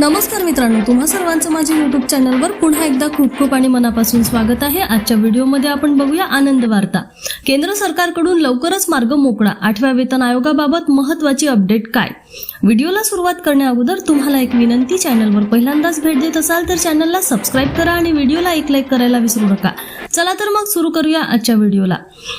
नमस्कार मित्रांनो तुम्हा सर्वांचं माझ्या युट्यूब चॅनलवर पुन्हा एकदा खूप खूप आणि मनापासून स्वागत आहे. आजच्या व्हिडिओमध्ये आपण बघूया आनंद वार्ता. केंद्र सरकारकडून लवकरच मार्ग मोकळा. आठव्या वेतन आयोगाबाबत महत्वाची अपडेट काय? व्हिडिओला सुरुवात करण्याअगोदर तुम्हाला एक विनंती चॅनलवर पहिल्यांदाच भेट देत असाल तर चॅनलला सबस्क्राईब करा आणि व्हिडिओला एक लाईक करायला विसरू नका. चला तर मग सुरू करूया आजच्या व्हिडिओला.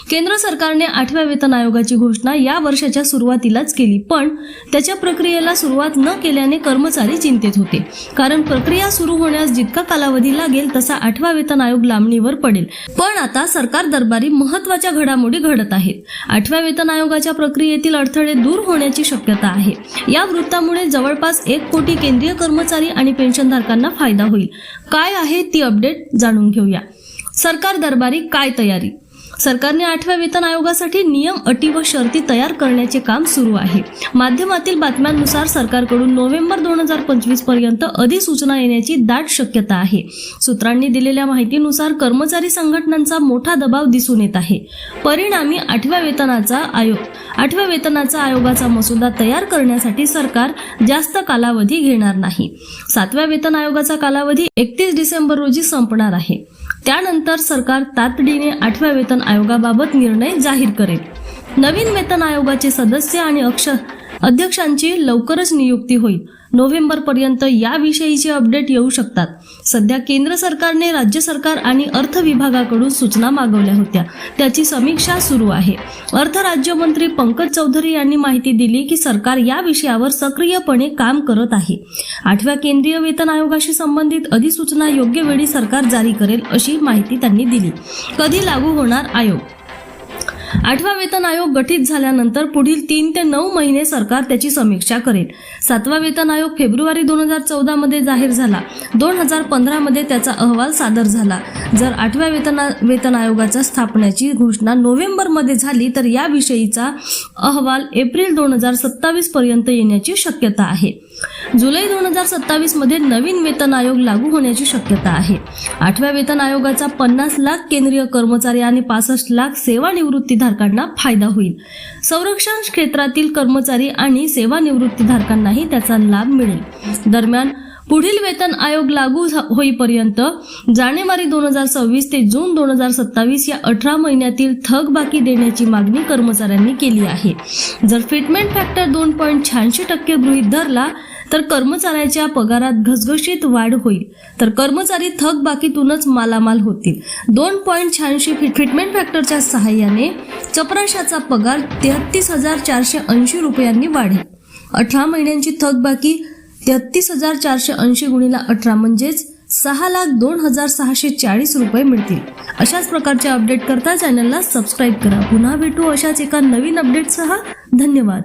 केंद्र सरकारने आठव्या वेतन आयोगाची घोषणा या वर्षाच्या सुरुवातीलाच केली पण त्याच्या प्रक्रियेला सुरुवात न केल्याने कर्मचारी चिंतेत होते. कारण प्रक्रिया सुरू होण्यास जितका कालावधी लागेल तसा आठवा वेतन आयोग लांबणीवर पडेल. पण आता सरकार दरबारी महत्त्वाच्या घडामोडी घडत आहेत. आठव्या वेतन आयोगाच्या प्रक्रियेतील अडथळे दूर होण्याची शक्यता आहे. या वृत्तामुळे जवळपास एक कोटी केंद्रीय कर्मचारी आणि पेन्शनधारकांना फायदा होईल. काय आहे ती अपडेट जाणून घेऊया. सरकार दरबारी काय तयारी? सरकारने आठव्या वेतन आयोगासाठी नियम अटी व शर्ती तयार करण्याचे काम सुरू आहे. माध्यमातील बातम्यांनुसार सरकारकडून नोव्हेंबर दोन हजार पंचवीसपर्यंत अधिसूचना येण्याची दाट शक्यता आहे. सूत्रांनी दिलेल्या माहितीनुसार कर्मचारी संघटनांचा मोठा दबाव दिसून येत आहे. परिणामी आठव्या वेतनाचा आयोग आठव्या वेतनाचा आयोगाचा मसुदा तयार करण्यासाठी सरकार जास्त कालावधी घेणार नाही. सातव्या वेतन आयोगाचा कालावधी एकतीस डिसेंबर रोजी संपणार आहे. त्यानंतर सरकार तातडीने आठव्या वेतन आयोगाबाबत निर्णय जाहीर करेल. नवीन वेतन आयोगाचे सदस्य आणि अक्ष अध्यक्षांची लवकरच नियुक्ती होईल. नोव्हेंबर पर्यंत याविषयीचे अपडेट येऊ शकतात. सध्या केंद्र सरकारने राज्य सरकार आणि अर्थ विभागाकडून सूचना मागवल्या होत्या. त्याची समीक्षा सुरू आहे. अर्थ राज्यमंत्री पंकज चौधरी यांनी माहिती दिली की सरकार या विषयावर सक्रियपणे काम करत आहे. आठव्या केंद्रीय वेतन आयोगाशी संबंधित अधिसूचना योग्य वेळी सरकार जारी करेल अशी माहिती त्यांनी दिली. कधी लागू होणार आयोग? आठवा वेतन आयोग गठीत झाल्यानंतर पुढील तीन ते नऊ महिने सरकार त्याची समीक्षा करेल. सातवा वेतन आयोग फेब्रुवारी दोन हजार चौदा मध्ये जाहीर झाला. दोन हजार पंधरा मध्ये त्याचा अहवाल सादर झाला. जर आठव्या वेतन वेतन आयोगाच्या स्थापनेची घोषणा नोव्हेंबरमध्ये झाली तर याविषयीचा अहवाल एप्रिल दोन हजार सत्तावीस पर्यंत येण्याची शक्यता आहे. जुलै दोन हजार सत्तावीसमध्ये नवीन वेतन आयोग लागू होण्याची शक्यता आहे. आठव्या वेतन आयोगाचा पन्नास लाख केंद्रीय कर्मचारी आणि पासष्ट लाख सेवानिवृत्ती निवृत्तीधारकांना फायदा होईल. संरक्षण क्षेत्रातील कर्मचारी आणि सेवानिवृत्तीधारकांनाही त्याचा लाभ मिळेल. दरम्यान पुढील वेतन आयोग लागू होईपर्यंत जानेवारी दोन हजार सव्वीस ते जून दोन हजार सत्तावीस या अठरा महिन्यातील थकबाकी देण्याची मागणी कर्मचाऱ्यांनी केली आहे. जर फिटमेंट फॅक्टर दोन पॉईंट शहाऐंशी टक्के गृहीत धरला तर कर्मचाऱ्याच्या पगारात घसघशीत वाढ होईल. तर कर्मचारी थकबाकीतूनच मालामाल होतील. दोन पॉईंट शहाऐंशी ट्रीटमेंट फॅक्टरच्या सहाय्याने चपराशाचा पगार तेहतीस हजार चारशे ऐंशी रुपयांनी वाढेल. अठरा महिन्यांची थकबाकी तेहतीस हजार चारशे ऐंशी गुणिला अठरा म्हणजेच सहा लाख दोन हजार सहाशे चाळीस रुपये मिळतील. अशाच प्रकारचे अपडेट करता चॅनलला सबस्क्राईब करा. पुन्हा भेटू अशाच एका नवीन अपडेटसह धन्यवाद.